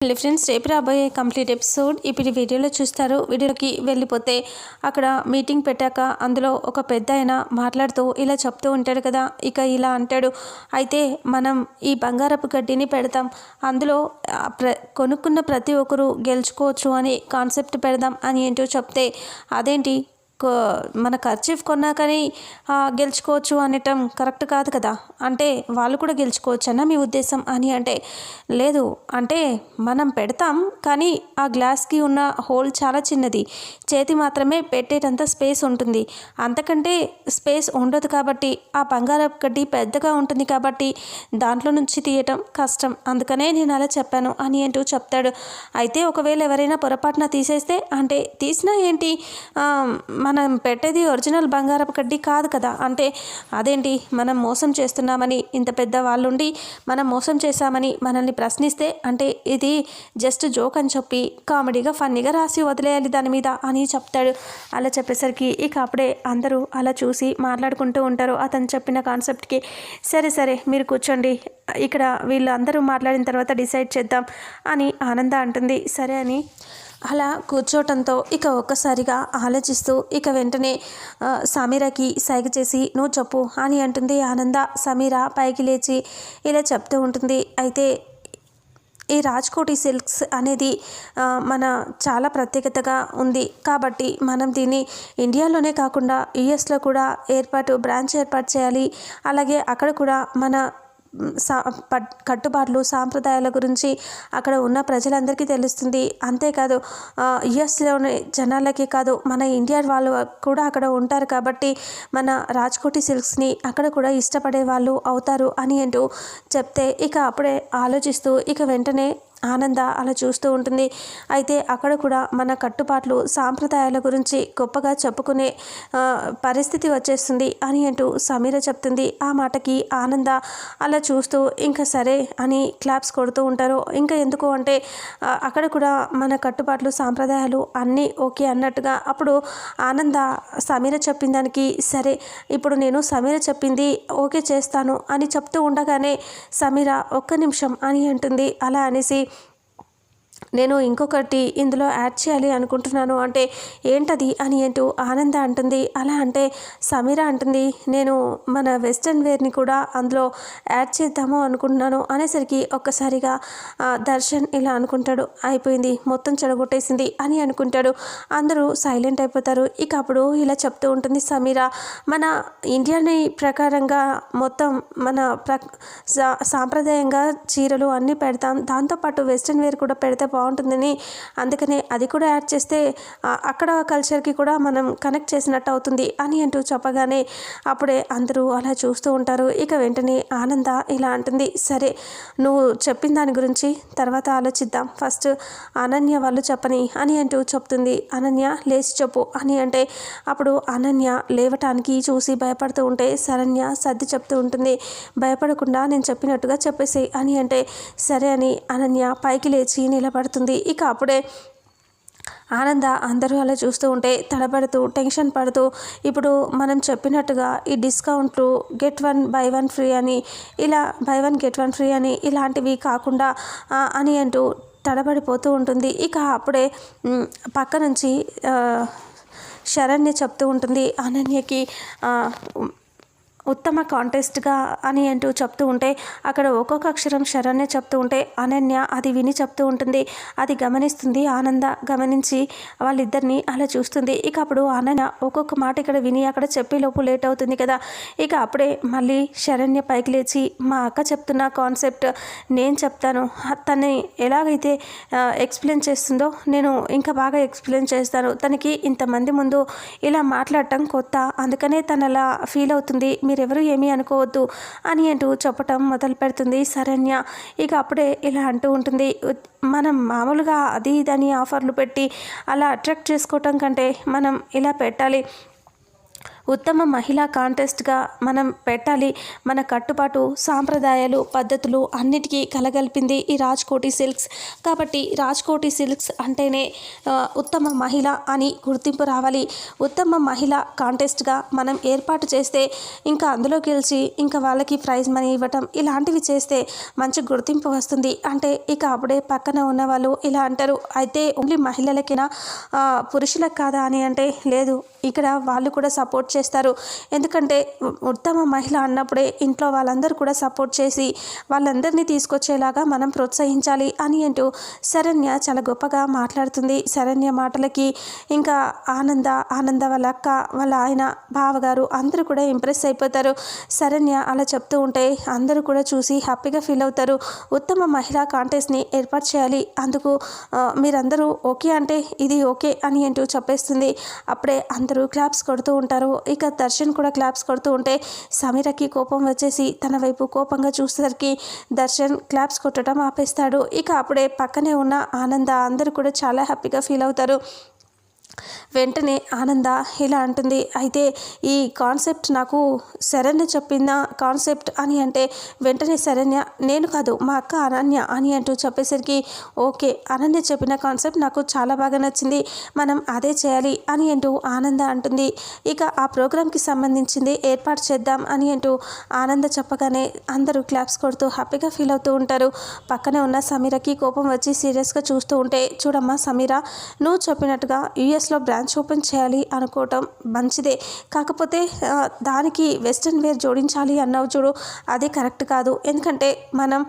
Hello friends రేపు రాబోయే complete episode ఇప్పుడు వీడియోలో చూస్తారు. వీడియోకి వెళ్ళిపోతే అక్కడ మీటింగ్ పెట్టాక అందులో ఒక పెద్ద ఆయన మాట్లాడుతూ ఇలా చెప్తూ ఉంటాడు కదా ఇక ఇలా అంటాడు. అయితే మనం ఈ బంగారపు గడ్డిని పెడతాం. అందులో ప్ర కొనుక్కున్న ప్రతి ఒక్కరూ గెలుచుకోవచ్చు అని కాన్సెప్ట్ పెడదాం అని ఏంటో చెప్తే అదేంటి? మన ఖర్చీఫ్ కొన్నా కానీ గెలుచుకోవచ్చు అనటం కరెక్ట్ కాదు కదా. అంటే వాళ్ళు కూడా గెలుచుకోవచ్చు అన్న మీ ఉద్దేశం అని అంటే లేదు. అంటే మనం పెడతాం కానీ ఆ గ్లాస్కి ఉన్న హోల్ చాలా చిన్నది. చేతి మాత్రమే పెట్టేటంత స్పేస్ ఉంటుంది. అంతకంటే స్పేస్ ఉండదు కాబట్టి ఆ బంగారం గడ్డి పెద్దగా ఉంటుంది కాబట్టి దాంట్లో నుంచి తీయటం కష్టం. అందుకనే నేను అలా చెప్పాను అని అంటూ చెప్తాడు. అయితే ఒకవేళ ఎవరైనా పొరపాటున తీసేస్తే అంటే తీసినా ఏంటి? మనం పెట్టేది ఒరిజినల్ బంగారపు కడ్డీ కాదు కదా. అంటే అదేంటి? మనం మోసం చేస్తున్నామని ఇంత పెద్ద వాళ్ళుండి మనం మోసం చేశామని మనల్ని ప్రశ్నిస్తే అంటే ఇది జస్ట్ జోక్ అని చెప్పి కామెడీగా ఫన్నీగా రాసి వదిలేయాలి దాని మీద అని చెప్తాడు. అలా చెప్పేసరికి ఇక అప్పుడే అందరూ అలా చూసి మాట్లాడుకుంటూ ఉంటారు. అతను చెప్పిన కాన్సెప్ట్కి సరే సరే మీరు కూర్చోండి. ఇక్కడ వీళ్ళందరూ మాట్లాడిన తర్వాత డిసైడ్ చేద్దాం అని ఆనంద అంటుంది. సరే అని అలా కూర్చోవటంతో ఇక ఒక్కసారిగా ఆలోచిస్తూ ఇక వెంటనే సమీరాకి సమీరకి సైగ చేసి నువ్వు చెప్పు అని అంటుంది ఆనంద. సమీర పైకి లేచి ఇలా చెప్తూ ఉంటుంది. అయితే ఈ రాజ్కోటి సిల్క్స్ అనేది మన చాలా ప్రత్యేకతగా ఉంది. కాబట్టి మనం దీన్ని ఇండియాలోనే కాకుండా యుఎస్లో కూడా ఏర్పాటు బ్రాంచ్ ఏర్పాటు చేయాలి. అలాగే అక్కడ కూడా మన కట్టుబాట్లు సాంప్రదాయాల గురించి అక్కడ ఉన్న ప్రజలందరికీ తెలుస్తుంది. అంతేకాదు యుఎస్లోని జనాలకి కాదు మన ఇండియా వాళ్ళు కూడా అక్కడ ఉంటారు కాబట్టి మన రాజ్కోటి సిల్క్స్ని అక్కడ కూడా ఇష్టపడే వాళ్ళు అవుతారు అని అంటూ చెప్తే ఇక అప్పుడే ఆలోచిస్తూ ఇక వెంటనే ఆనంద అలా చూస్తూ ఉంటుంది. అయితే అక్కడ కూడా మన కట్టుబాట్లు సాంప్రదాయాల గురించి గొప్పగా చెప్పుకునే పరిస్థితి వచ్చేస్తుంది అని అంటూ సమీర చెప్తుంది. ఆ మాటకి ఆనంద అలా చూస్తూ ఇంకా సరే అని క్లాప్స్ కొడుతూ ఉంటారు. ఇంకా ఎందుకు అంటే అక్కడ కూడా మన కట్టుబాట్లు సాంప్రదాయాలు అన్నీ ఓకే అన్నట్టుగా అప్పుడు ఆనంద సమీర చెప్పిన దానికి సరే ఇప్పుడు నేను సమీర చెప్పింది ఓకే చేస్తాను అని చెప్తూ ఉండగానే సమీర ఒక్క నిమిషం అని అంటుంది. అలా అనేసి నేను ఇంకొకటి ఇందులో యాడ్ చేయాలి అనుకుంటున్నాను. అంటే ఏంటది అని అంటూ ఆనంద అంటుంది. అలా అంటే సమీర అంటుంది. నేను మన వెస్ట్రన్ వేర్ని కూడా అందులో యాడ్ చేద్దాము అనుకుంటున్నాను అనేసరికి ఒక్కసారిగా దర్శన్ ఇలా అనుకుంటాడు. అయిపోయింది. మొత్తం చెడగొట్టేసింది అని అనుకుంటాడు. అందరూ సైలెంట్ అయిపోతారు. ఇక అప్పుడు ఇలా చెప్తూ ఉంటుంది సమీర. మన ఇండియాని ప్రకారంగా మొత్తం మన ప్ర సా- సాంప్రదాయంగా చీరలు అన్నీ పెడతాం. దాంతోపాటు వెస్ట్రన్ వేర్ కూడా పెడితే బాగుంటుందని. అందుకనే అది కూడా యాడ్ చేస్తే అక్కడ కల్చర్కి కూడా మనం కనెక్ట్ చేసినట్టు అవుతుంది అని అంటూ చెప్పగానే అప్పుడే అందరూ అలా చూస్తూ ఉంటారు. ఇక వెంటనే ఆనంద ఇలా అంటుంది సరే నువ్వు చెప్పిన దాని గురించి తర్వాత ఆలోచిద్దాం. ఫస్ట్ అనన్య వాళ్ళు చెప్పని అని అంటూ చెప్తుంది. అనన్య లేచి చెప్పు అని అంటే అప్పుడు అనన్య లేవటానికి చూసి భయపడుతూ ఉంటే శరణ్య సర్ది చెప్తూ ఉంటుంది. భయపడకుండా నేను చెప్పినట్టుగా చెప్పేసి అని అంటే సరే అని అనన్య పైకి లేచి నిలబడుతుంది ఇక అప్పుడే ఆనంద అందరూ అలా చూస్తూ ఉంటే తడబడుతూ టెన్షన్ పడుతూ ఇప్పుడు మనం చెప్పినట్టుగా ఈ డిస్కౌంట్లు get one buy one free అని ఇలా buy one get one free అని ఇలాంటివి కాకుండా అని అంటూ తడబడిపోతూ ఉంటుంది. ఇక అప్పుడే పక్క నుంచి శరణ్య చెప్తూ ఉంటుంది. అనన్యకి ఉత్తమ కాంటెస్ట్గా అని అంటూ చెప్తూ ఉంటే అక్కడ ఒక్కొక్క అక్షరం శరణ్య చెప్తూ ఉంటే అనన్య అది విని చెప్తూ ఉంటుంది. అది గమనిస్తుంది. ఆనంద గమనించి వాళ్ళిద్దరిని అలా చూస్తుంది. ఇక అప్పుడు అనన్య ఒక్కొక్క మాట ఇక్కడ విని అక్కడ చెప్పేలోపు లేట్ అవుతుంది కదా. ఇక అప్పుడే మళ్ళీ శరణ్య పైకి లేచి మా అక్క చెప్తున్న కాన్సెప్ట్ నేను చెప్తాను. తన్ని ఎలాగైతే ఎక్స్ప్లెయిన్ చేస్తుందో నేను ఇంకా బాగా ఎక్స్ప్లెయిన్ చేస్తాను. తనకి ఇంతమంది ముందు ఇలా మాట్లాడటం కొత్త. అందుకనే తను అలా ఫీల్ అవుతుంది. మీరు మీరెవరు ఏమీ అనుకోవద్దు అని అంటూ చెప్పటం మొదలు పెడుతుంది శరణ్య. ఇక అప్పుడే ఇలా అంటూ ఉంటుంది మనం మామూలుగా అది ఇదని ఆఫర్లు పెట్టి అలా అట్రాక్ట్ చేసుకోవటం కంటే మనం ఇలా పెట్టాలి. ఉత్తమ మహిళా కాంటెస్ట్గా మనం పెట్టాలి. మన కట్టుబాటు సాంప్రదాయాలు పద్ధతులు అన్నిటికీ కలగలిపింది ఈ రాజ్కోటి సిల్క్స్. కాబట్టి రాజ్కోటి సిల్క్స్ అంటేనే ఉత్తమ మహిళ అని గుర్తింపు రావాలి. ఉత్తమ మహిళ కాంటెస్ట్గా మనం ఏర్పాటు చేస్తే ఇంకా అందులో గెలిచి ఇంకా వాళ్ళకి ప్రైజ్ మనీ ఇవ్వటం ఇలాంటివి చేస్తే మంచి గుర్తింపు వస్తుంది. అంటే ఇక అప్పుడే పక్కన ఉన్న వాళ్ళు ఇలా అంటారు. అయితే ఓన్లీ మహిళలకైనా? పురుషులకు కాదా అని అంటే లేదు. ఇక్కడ వాళ్ళు కూడా సపోర్ట్ చేస్తారు. ఎందుకంటే ఉత్తమ మహిళ అన్నప్పుడే ఇంట్లో వాళ్ళందరూ కూడా సపోర్ట్ చేసి వాళ్ళందరినీ తీసుకొచ్చేలాగా మనం ప్రోత్సహించాలి అని అంటూ శరణ్య చాలా గొప్పగా మాట్లాడుతుంది. శరణ్య మాటలకి ఇంకా ఆనంద ఆనంద వాళ్ళ అక్క వాళ్ళ ఆయన బావగారు అందరూ కూడా ఇంప్రెస్ అయిపోతారు. శరణ్య అలా చెప్తూ ఉంటే అందరూ కూడా చూసి హ్యాపీగా ఫీల్ అవుతారు. ఉత్తమ మహిళా కాంటెస్ట్ని ఏర్పాటు చేయాలి. అందుకు మీరందరూ ఓకే అంటే ఇది ఓకే అని అంటూ చెప్పేస్తుంది. అప్పుడే అందరూ క్లాప్స్ కొడుతూ ఉంటారు. ఇక దర్శన్ కూడా క్లాప్స్ కొడుతూ ఉంటే సమీరకి కోపం వచ్చేసి తన వైపు కోపంగా చూసేసరికి దర్శన్ క్లాప్స్ కొట్టడం ఆపేస్తాడు. ఇక అప్పుడే పక్కనే ఉన్న ఆనంద అందరూ కూడా చాలా హ్యాపీగా ఫీల్ అవుతారు. వెంటనే ఆనంద ఇలా అంటుంది అయితే ఈ కాన్సెప్ట్ నాకు శరణ్య చెప్పిన కాన్సెప్ట్ అని అంటే వెంటనే శరణ్య నేను కాదు మా అక్క అనన్య అని అంటూ చెప్పేసరికి ఓకే అనన్య చెప్పిన కాన్సెప్ట్ నాకు చాలా బాగా నచ్చింది మనం అదే చేయాలి అని అంటూ ఆనంద అంటుంది. ఇక ఆ ప్రోగ్రాంకి సంబంధించింది ఏర్పాటు చేద్దాం అని అంటూ ఆనంద చెప్పగానే అందరూ క్లాప్స్ కొడుతూ హ్యాపీగా ఫీల్ అవుతూ ఉంటారు. పక్కనే ఉన్న సమీరకి కోపం వచ్చి సీరియస్గా చూస్తూ ఉంటే చూడమ్మా సమీర నువ్వు చెప్పినట్టుగా యుఎస్ యుఎస్లో బ్రాంచ్ ఓపెన్ చేయాలి అనుకోవటం మంచిదే. కాకపోతే దానికి వెస్ట్రన్ వేర్ జోడించాలి అన్నావు చూడు అది కరెక్ట్ కాదు. ఎందుకంటే మనం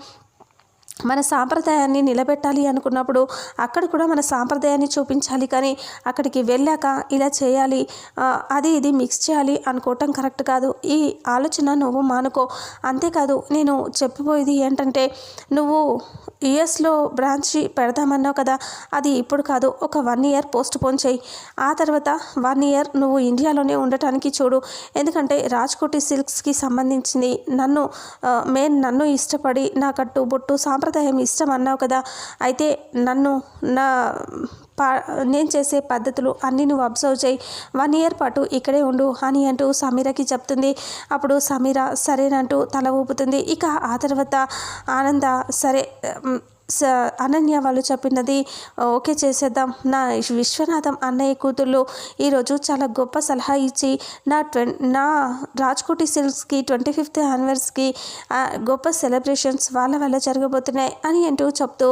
మన సాంప్రదాయాన్ని నిలబెట్టాలి అనుకున్నప్పుడు అక్కడ కూడా మన సాంప్రదాయాన్ని చూపించాలి. కానీ అక్కడికి వెళ్ళాక ఇలా చేయాలి అది ఇది మిక్స్ చేయాలి అనుకోవటం కరెక్ట్ కాదు. ఈ ఆలోచన నువ్వు మానుకో. అంతేకాదు నేను చెప్పబోయేది ఏంటంటే నువ్వు యుఎస్లో బ్రాంచ్ పెడదామన్నావు కదా అది ఇప్పుడు కాదు ఒక వన్ ఇయర్ పోస్ట్ పోన్ చేయి. ఆ తర్వాత వన్ ఇయర్ నువ్వు ఇండియాలోనే ఉండటానికి చూడు. ఎందుకంటే రాజ్కోటి సిల్క్స్కి సంబంధించింది నన్ను మెయిన్ నన్ను ఇష్టపడి నా కట్టు బొట్టు సాంప్రదాయం సాంప్రదాయం ఇష్టం అన్నావు కదా అయితే నన్ను నా పా నేను చేసే పద్ధతులు అన్నీ నువ్వు అబ్జర్వ్ చేయి. వన్ ఇయర్ పాటు ఇక్కడే ఉండు అని అంటూ సమీరకి చెప్తుంది. అప్పుడు సమీర సరేనంటూ తల ఊపుతుంది. ఇక ఆ తర్వాత ఆనంద సరే అనన్య వాళ్ళు చెప్పినది ఓకే చేసేద్దాం. నా విశ్వనాథం అన్నయ్య కూతుళ్ళు ఈరోజు చాలా గొప్ప సలహా ఇచ్చి నా ట్వం నా రాజ్కోటి సిల్క్స్కి ట్వంటీ ఫిఫ్త్ యానివర్స్కి గొప్ప సెలబ్రేషన్స్ వాళ్ళ వల్ల జరగబోతున్నాయి అని అంటూ చెప్తూ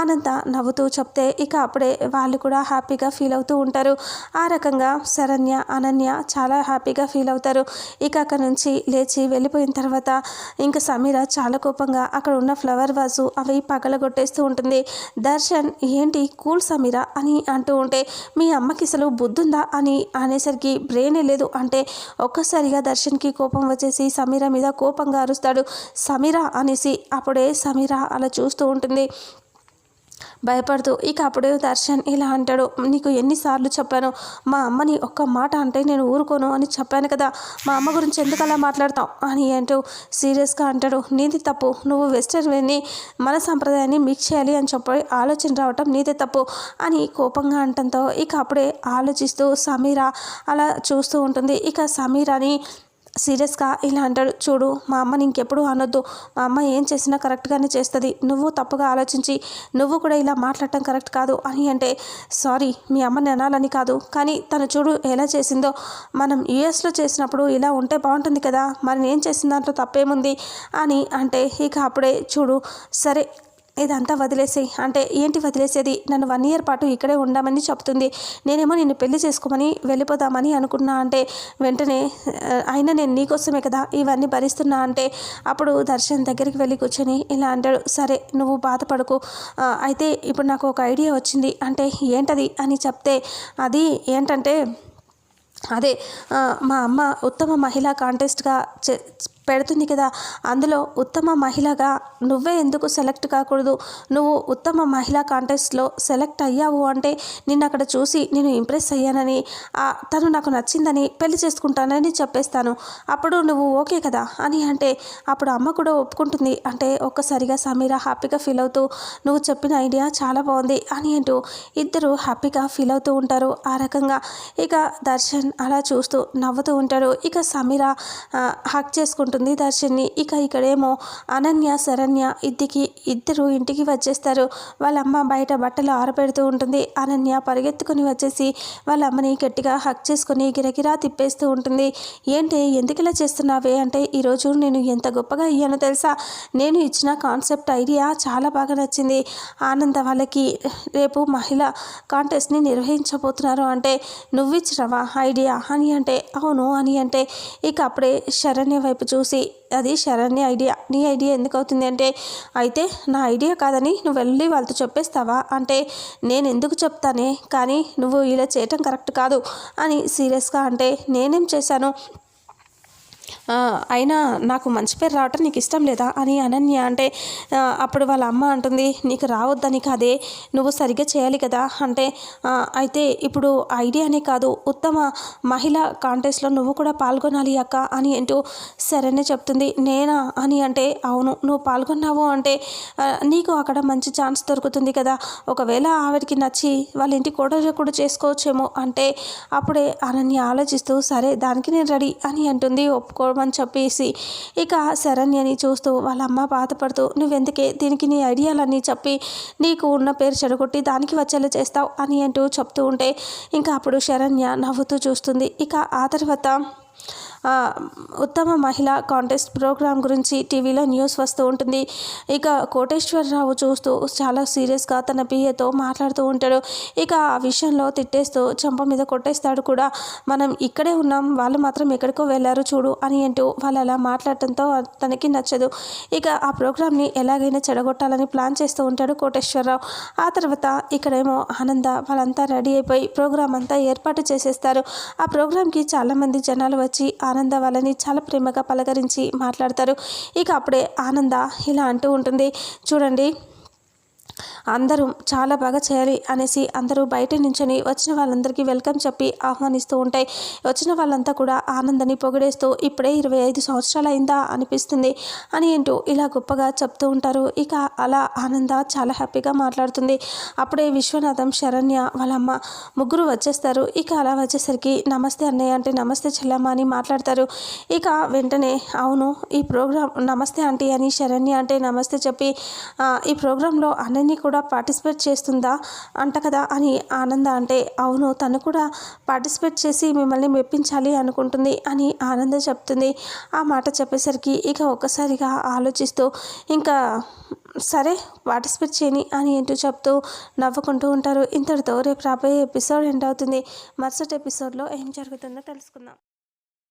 ఆనంద నవ్వుతూ చెప్తే ఇక అప్పుడే వాళ్ళు కూడా హ్యాపీగా ఫీల్ అవుతూ ఉంటారు. ఆ రకంగా శరణ్య అనన్య చాలా హ్యాపీగా ఫీల్ అవుతారు. ఇక అక్కడ నుంచి లేచి వెళ్ళిపోయిన తర్వాత ఇంకా సమీర చాలా కోపంగా అక్కడ ఉన్న ఫ్లవర్ వాజు అవి పగలగొట్టే పగలగొట్టేస్తూ ఉంటుంది. దర్శన్ ఏంటి కూల్ సమీరా? అని అంటూ ఉంటే మీ అమ్మకి అసలు బుద్ధుందా? అని అనేసరికి బ్రెయినే లేదు. అంటే ఒక్కసారిగా దర్శన్కి కోపం వచ్చేసి సమీర మీద కోపంగా అరుస్తాడు. సమీర? అనేసి అప్పుడే సమీర అలా చూస్తూ ఉంటుంది. భయపడుతూ ఇక అప్పుడే దర్శన్ ఇలా అంటాడు నీకు ఎన్నిసార్లు చెప్పాను మా అమ్మని ఒక్క మాట అంటే నేను ఊరుకోను అని చెప్పాను కదా మా అమ్మ గురించి ఎందుకు అలా మాట్లాడతావు? అని అంటూ సీరియస్గా అంటాడు. నీది తప్పు నువ్వు వెస్టర్న్ వేర్ని మన సంప్రదాయాన్ని మిక్స్ చేయాలి అని చెప్పి ఆలోచన రావటం నీదే తప్పు అని కోపంగా అంటంతో ఇక అప్పుడే ఆలోచిస్తూ సమీర అలా చూస్తూ ఉంటుంది. ఇక సమీరాని సీరియస్గా ఇలా అంటాడు. చూడు మా అమ్మని ఇంకెప్పుడు అనొద్దు. మా అమ్మ ఏం చేసినా కరెక్ట్గానే చేస్తుంది. నువ్వు తప్పుగా ఆలోచించి నువ్వు కూడా ఇలా మాట్లాడటం కరెక్ట్ కాదు అని అంటే సారీ మీ అమ్మని అనాలని కాదు. కానీ తను చూడు ఎలా చేసిందో. మనం యుఎస్లో చేసినప్పుడు ఇలా ఉంటే బాగుంటుంది కదా. మరి నేను చేసిన దాంట్లో తప్పేముంది? అని అంటే ఇక అప్పుడే చూడు సరే ఇదంతా వదిలేసేయి. అంటే ఏంటి వదిలేసేది? నన్ను వన్ ఇయర్ పాటు ఇక్కడే ఉండమని చెప్తుంది. నేనేమో నిన్ను పెళ్ళి చేసుకోమని వెళ్ళిపోదామని అనుకున్నా అంటే వెంటనే అయినా నేను నీకోసమే కదా ఇవన్నీ భరిస్తున్నా అంటే అప్పుడు దర్శన్ దగ్గరికి వెళ్ళి కూర్చొని ఇలా అంటాడు సరే నువ్వు బాధపడకు. అయితే ఇప్పుడు నాకు ఒక ఐడియా వచ్చింది. అంటే ఏంటది? అని చెప్తే అది ఏంటంటే అదే మా అమ్మ ఉత్తమ మహిళా కాంటెస్ట్గా చే పెడుతుంది కదా. అందులో ఉత్తమ మహిళగా నువ్వే ఎందుకు సెలెక్ట్ కాకూడదు? నువ్వు ఉత్తమ మహిళా కాంటెస్ట్లో సెలెక్ట్ అయ్యావు అంటే నిన్ను అక్కడ చూసి నేను ఇంప్రెస్ అయ్యానని తను నాకు నచ్చిందని పెళ్ళి చేసుకుంటానని చెప్పేస్తాను. అప్పుడు నువ్వు ఓకే కదా? అని అంటే అప్పుడు అమ్మ కూడా ఒప్పుకుంటుంది. అంటే ఒక్కసారిగా సమీర హ్యాపీగా ఫీల్ అవుతూ నువ్వు చెప్పిన ఐడియా చాలా బాగుంది అని అంటూ ఇద్దరు హ్యాపీగా ఫీల్ అవుతూ ఉంటారు. ఆ రకంగా ఇక దర్శన్ అలా చూస్తూ నవ్వుతూ ఉంటాడు. ఇక సమీర హక్ చేసుకుంటూ ఉంటుంది దర్శిని ఇక ఇక్కడేమో అనన్య శరణ్య ఇద్దరికి ఇద్దరు ఇంటికి వచ్చేస్తారు. వాళ్ళ అమ్మ బయట బట్టలు ఆరపెడుతూ ఉంటుంది. అనన్య పరిగెత్తుకుని వచ్చేసి వాళ్ళ అమ్మని గట్టిగా హక్ చేసుకుని గిరగిరా తిప్పేస్తూ ఉంటుంది. ఏంటి ఎందుకు ఇలా చేస్తున్నావే? అంటే ఈరోజు నేను ఎంత గొప్పగా అయ్యానో తెలుసా? నేను ఇచ్చిన కాన్సెప్ట్ ఐడియా చాలా బాగా నచ్చింది. ఆనంద వాళ్ళకి రేపు మహిళ కాంటెస్ట్ని నిర్వహించబోతున్నారు అంటే నువ్వు ఇచ్చినవా ఐడియా అని అంటే అవును అని అంటే ఇక అప్పుడే శరణ్య వైపు చూ చూసి అది శరణ్య ఐడియా నీ ఐడియా ఎందుకు అవుతుంది? అంటే అయితే నా ఐడియా కాదని నువ్వు వెళ్ళి వాళ్ళతో చెప్పేస్తావా? అంటే నేను ఎందుకు చెప్తానే? కానీ నువ్వు ఇలా చేయటం కరెక్ట్ కాదు అని సీరియస్గా అంటే నేనేం చేశాను? అయినా నాకు మంచి పేరు రావటం నీకు ఇష్టం లేదా అని అనన్య అంటే అప్పుడు వాళ్ళ అమ్మ అంటుంది నీకు రావద్దని కాదే నువ్వు సరిగ్గా చేయాలి కదా? అంటే అయితే ఇప్పుడు ఐడియానే కాదు ఉత్తమ మహిళ కాంటెస్ట్లో నువ్వు కూడా పాల్గొనాలి అక్క అని అంటూ సరేనే చెప్తుంది. నేనా? అని అంటే అవును నువ్వు పాల్గొన్నావు అంటే నీకు అక్కడ మంచి ఛాన్స్ దొరుకుతుంది కదా ఒకవేళ ఆవిడకి నచ్చి వాళ్ళ ఇంటి కోడలు కూడా చేసుకోవచ్చేమో అంటే అప్పుడే అనన్య ఆలోచిస్తూ సరే దానికి నేను రెడీ అని అంటుంది. ఒప్పు ఒప్పుకోమని చెప్పేసి ఇక శరణ్యని చూస్తూ వాళ్ళ అమ్మ బాధపడుతూ నువ్వెందుకే దీనికి నీ ఐడియాలన్నీ చెప్పి నీకు ఉన్న పేరు చెడగొట్టి దానికి వచ్చేలా చేస్తావు? అని అంటూ చెప్తూ ఉంటే ఇంకా అప్పుడు శరణ్య నవ్వుతూ చూస్తుంది. ఇక ఆ తర్వాత ఉత్తమ మహిళా కాంటెస్ట్ ప్రోగ్రాం గురించి టీవీలో న్యూస్ వస్తూ ఉంటుంది. ఇక కోటేశ్వరరావు చూస్తూ చాలా సీరియస్గా తన పిఏతో మాట్లాడుతూ ఉంటాడు. ఇక ఆ విషయంలో తిట్టేస్తూ చెంప మీద కొట్టేస్తాడు కూడా. మనం ఇక్కడే ఉన్నాం వాళ్ళు మాత్రం ఎక్కడికో వెళ్ళారు చూడు అని అంటూ వాళ్ళు అలా మాట్లాడటంతో తనకి నచ్చదు. ఇక ఆ ప్రోగ్రామ్ని ఎలాగైనా చెడగొట్టాలని ప్లాన్ చేస్తూ ఉంటాడు కోటేశ్వరరావు. ఆ తర్వాత ఇక్కడేమో ఆనంద వాళ్ళంతా రెడీ అయిపోయి ప్రోగ్రామ్ అంతా ఏర్పాటు చేసేస్తారు. ఆ ప్రోగ్రామ్కి చాలామంది జనాలు వచ్చి ఆనంద వాళ్ళని చాలా ప్రేమగా పలకరించి మాట్లాడతారు. ఇక అప్పుడే ఆనంద ఇలా అంటూ ఉంటుంది. చూడండి అందరూ చాలా బాగా చేయాలి అనేసి అందరూ బయట నుంచొని వచ్చిన వాళ్ళందరికీ వెల్కమ్ చెప్పి ఆహ్వానిస్తూ ఉంటాయి. వచ్చిన వాళ్ళంతా కూడా ఆనందని పొగిడేస్తూ ఇప్పుడే ఇరవై ఐదు సంవత్సరాలు అయిందా అనిపిస్తుంది. అని ఏంటో ఇలా గొప్పగా చెప్తూ ఉంటారు. ఇక అలా ఆనంద చాలా హ్యాపీగా మాట్లాడుతుంది. అప్పుడే విశ్వనాథం శరణ్య వాళ్ళమ్మ ముగ్గురు వచ్చేస్తారు. ఇక అలా వచ్చేసరికి నమస్తే అన్నయ్య అంటే నమస్తే చెల్లమ్మ అని మాట్లాడతారు. ఇక వెంటనే అవును ఈ ప్రోగ్రాం నమస్తే ఆంటీ అని శరణ్య అంటే నమస్తే చెప్పి ఈ ప్రోగ్రాంలో అనన్య కూడా పార్టిసిపేట్ చేస్తుందా అంట కదా అని ఆనంద అంటే అవును తను కూడా పార్టిసిపేట్ చేసి మిమ్మల్ని మెప్పించాలి అనుకుంటుంది అని ఆనంద చెప్తుంది. ఆ మాట చెప్పేసరికి ఇక ఒక్కసారిగా ఆలోచిస్తూ ఇంకా సరే పార్టిసిపేట్ చేయని అని ఏంటో చెప్తూ నవ్వుకుంటూ ఉంటారు. ఇంతటితో రేపు రాబోయే ఎపిసోడ్ ఎండ్ అవుతుంది. మరుసటి ఎపిసోడ్లో ఏం జరుగుతుందో తెలుసుకుందాం.